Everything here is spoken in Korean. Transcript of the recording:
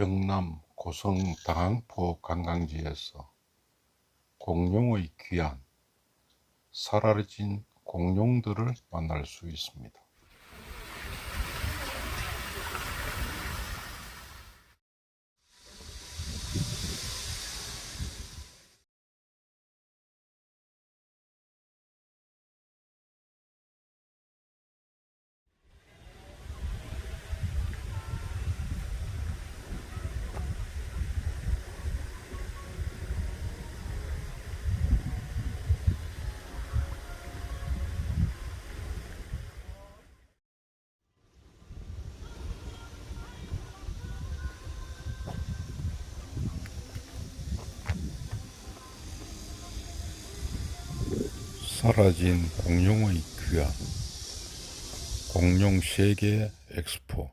경남 고성 당항포 관광지에서 공룡의 귀환, 사라진 공룡들을 만날 수 있습니다. 사라진 공룡의 귀환, 공룡 세계 엑스포